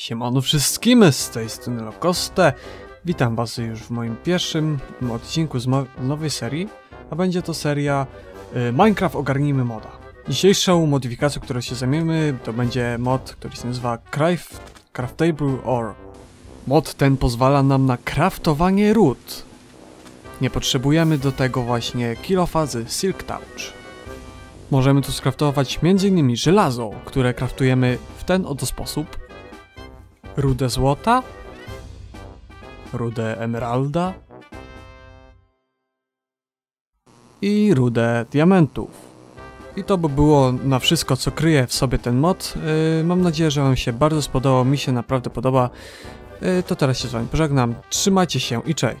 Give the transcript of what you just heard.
Siemano wszystkim, z tej strony Lokoste. Witam was już w moim pierwszym odcinku z nowej serii, a będzie to seria y, Minecraft Ogarnijmy Moda. Dzisiejszą modyfikacją, którą się zajmiemy, to będzie mod, który się nazywa Craft, Craftable Ore. Mod ten pozwala nam na craftowanie ród. Nie potrzebujemy do tego właśnie kilofa z Silk Touch. Możemy tu skraftować m.in. żelazo, które kraftujemy w ten oto sposób. Rudę złota, rudę emeralda i rudę diamentów. I to by było na wszystko, co kryje w sobie ten mod. Yy, mam nadzieję, że Wam się bardzo spodobał, mi się naprawdę podoba. Yy, to teraz się z Wami pożegnam. Trzymajcie się i cześć.